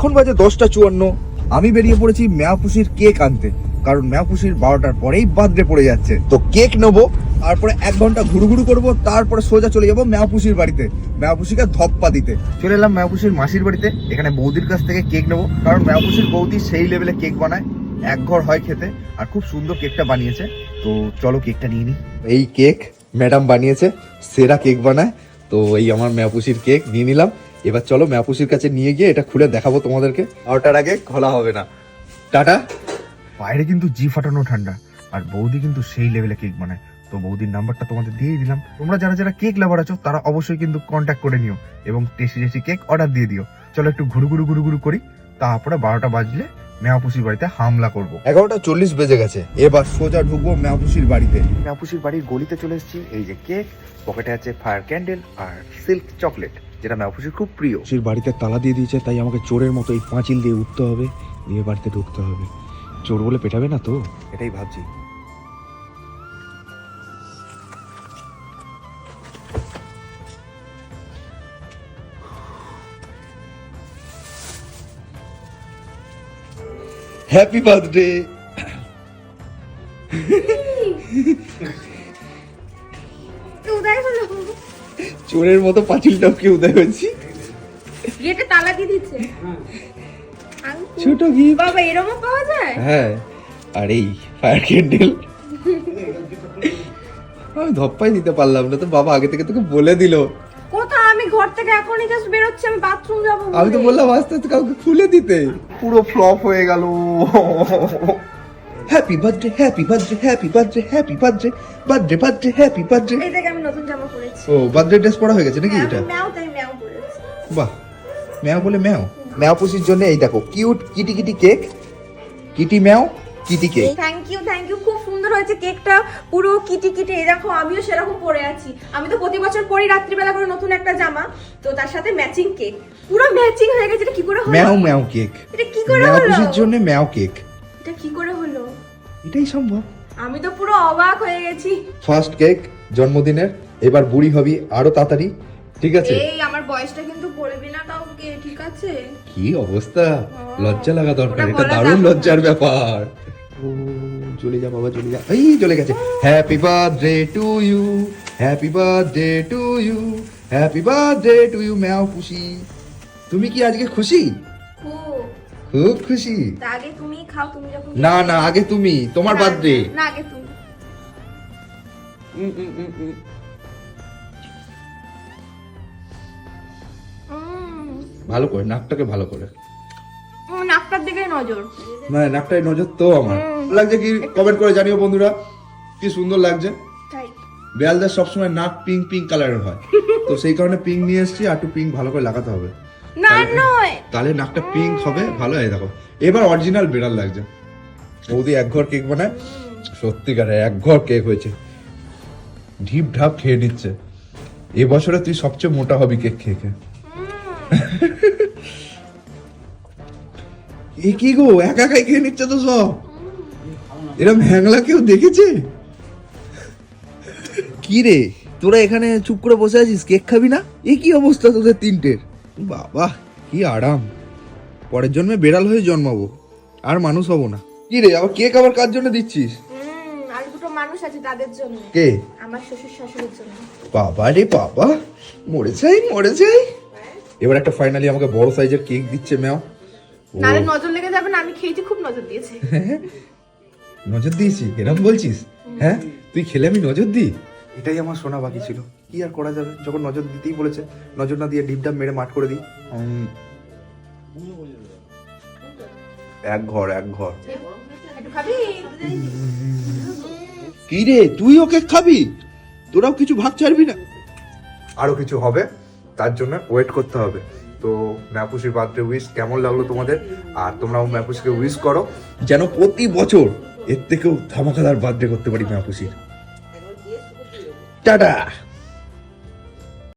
এখন বাজে দশটা চুয়ান্ন। আমি বেরিয়ে পড়েছি ম্যাপুসির কেক আনতে, কারণ ম্যাপুসির বারোটার পরেই বার্থডে পড়ে যাচ্ছে। তো কেক নেব, তারপরে এক ঘণ্টা ঘুরু ঘুরু করব, তারপরে সোজা চলে যাব ম্যাপুসির বাড়িতে ম্যাপুসিকে ধপ্পা দিতে। চলে এলাম ম্যাপুসির মাসির বাড়িতে, এখানে বৌদির কাছ থেকে কেক নেব, কারণ ম্যাপুসির বৌদি সেই লেভেলে কেক বানায়, এক ঘর হয় খেতে, আর খুব সুন্দর কেকটা বানিয়েছে। তো চলো কেকটা নিয়ে নিই। এই কেক ম্যাডাম বানিয়েছে, সেরা কেক বানায়, তো এই আমার ম্যাপুসির কেক নিয়ে নিলাম। এবার চলো ম্যাপুসির কাছে নিয়ে গিয়ে এটা খুলে দেখাবো তোমাদেরকে। ওটার আগে খোলা হবে না। টাটা। বাইরে কিন্তু জি ফাটানো ঠান্ডা। আর বৌদি কিন্তু সেই লেভেলে কেক বানায়। তো বৌদির নাম্বারটা তোমাদের দিয়েই দিলাম। তোমরা যারা যারা কেক লাভার আছো তারা অবশ্যই কিন্তু কন্ট্যাক্ট করে নিও এবং টেস্টি টেস্টি কেক অর্ডার দিয়ে দিও। চলো একটু ঘুরু ঘুরু ঘুরু ঘুরু করি। তারপরে বারোটা বাজলে মেয়াপুসির বাড়িতে হামলা করব। এগারোটা চল্লিশ বেজে গেছে। এবার সোজা ঢুকবো মেয়াপুসির বাড়িতে। মেয়াপুসির বাড়ির গলিতে চলে এসেছি। এই যে কেক পকেটে আছে ফায়ার ক্যান্ডেল আর সিল্ক চকলেট যেটা মেয়াপুসির খুব প্রিয়। সির বাড়িতে তালা দিয়ে দিয়েছে তাই আমাকে চোরের মতো এই পাঁচিল দিয়ে উঠতে হবে দিয়ে বাড়িতে ঢুকতে হবে। চোর বলে পেটাবে না তো? এটাই ভাবছি। হ্যাপি বার্থডে উদয় হলো চোরের মতো পাঁচিল টপকে উদয় হয়েছি। গেটে তালা দিয়ে দিচ্ছে? ছোট গিফট। বাবা এরমও পাওয়া যায়? হ্যাঁ আর এই ফায়ার ক্যান্ডেল আমি ধপ্পাই দিতে পারলাম না তো বাবা আগে থেকে তোকে বলে দিল। কোথাও আমি ঘর থেকে এখনই জাস্ট বেরোচ্ছি আমি বাথরুম যাব আমি তো বললাম আস্তে আস্তে কাউকে খুলে দিতে। পুরো ফ্লপ হয়ে গেল। Happy birthday happy birthday happy birthday happy birthday birthday birthday happy birthday এই থেকে আমি নতুন জামা পরেছি। ও বার্থডে ড্রেস পরা হয়ে গেছে নাকি হ্যাঁ, এটা? ম্যাও তাই ম্যাও পরেছি। বাহ ম্যাও বলে ম্যাও। ম্যাও পুষির জন্য এই দেখো cute kitty kitty cake kitty meow kitty cake thank you thank you খুব সুন্দর হয়েছে কেকটা পুরো কিটি কিটি এই দেখো আমিও সেরকম পরে আছি। আমি তো প্রতি বছর পরি রাত্রিবেলা করে নতুন একটা জামা তো তার সাথে ম্যাচিং কেক পুরো ম্যাচিং হয়ে গেছে এটা কি করে হলো? ম্যাও ম্যাও কেক এটা কি করে ম্যাও হলো? পুষির জন্য ম্যাও কেক এটা কি করে হলো? এটাই সম্ভব। আমি তো পুরো অবাক হয়ে গেছি। ফার্স্ট কেক জন্মদিনের এবার বুড়ি হবি আরও তাড়াতাড়ি ঠিক আছে? এই আমার বয়সটা কিন্তু বলবি না কাউকে ঠিক আছে? কি অবস্থা? লজ্জা লাগা দরকার এটা দারুণ লজ্জার ব্যাপার। ও চলে যা বাবা চলে যা। এই চলে গেছে। Happy birthday to you happy birthday to you happy birthday to you ম্যাও খুশি। তুমি কি আজকে খুশি? খুব। খুব খুশি। আগে তুমি খাও তুমি যখন না না আগে তুমি তোমার না, বার্থডে। না আগে তুমি। ভালো করে নাকটাকে ভালো করে। নাকটার দিকে নজর। মানে নাকটাই নজর তো আমার। লাগছে কি কমেন্ট করে জানিও বন্ধুরা কি সুন্দর লাগছে। বেয়ালদার সবসময় নাক পিঙ্ক পিঙ্ক কালারের হয়। তো সেই কারণে পিঙ্ক নিয়ে এসেছি আর একটু পিঙ্ক ভালো করে লাগাতে হবে। না নয়। তাহলে নাকটা পিঙ্ক হবে ভালো হয় দেখো। এবার অরিজিনাল বেড়াল লাগছে। বৌদি এক ঘর কেক বানায়। সত্যিকারে এক ঘর কেক হয়েছে। ঢিপ ঢাপ খেয়ে নিচ্ছে। এবছরে তুই সবচেয়ে মোটা হবি কেক খেয়ে। খেয়ে এ কি গো একা একাই খেয়ে নিচ্ছে তো সব? এরকম হ্যাংলা কেউ দেখেছে? কি রে তোরা এখানে চুপ করে বসে আছিস? কেক খাবি না? এ কি অবস্থা তোদের তিনটের? বাবা কি আরাম। পরের জন্মে বেড়াল হয়ে জন্মাবো আর মানুষ হব না। কি রে আবার কেক আবার কার জন্য দিচ্ছিস? আর দুটো মানুষ আছে তাদের জন্য। কে? আমার শ্বশুর শাশুড়ির জন্য। বাবা রে বাবা মরে যাই মরে যাই এবার একটা ফাইনালি আমাকে বড় সাইজের কেক দিচ্ছে ম্যাও। ও, নালে নজর লেগে যাবে না আমি খেয়েছি খুব নজর দিয়েছে। নজর দিয়েছি এরম বলছিস? হ্যাঁ? তুই খেলে আমি নজর দিই? এটাই আমার শোনা বাকি ছিল। কি আর করা যাবে? যখন নজর দিতেই বলেছে নজর না দিয়ে ডিপডাপ মেরে মাঠ করে দিই। এক ঘর এক ঘর। একটু কি রে তুই ওকে খাবি? তোরাও কিছু ভাগ ছাড়বি না? আরও কিছু হবে তার জন্য ওয়েট করতে হবে। তো ম্যাপুসির বার্থডে উইশ কেমন লাগল তোমাদের? আর তোমরাও ম্যাপুসিকে উইশ করো। যেন প্রতি বছর এর থেকেও ধামাকাদার বার্থডে করতে পারি ম্যাপুসির। টাটা!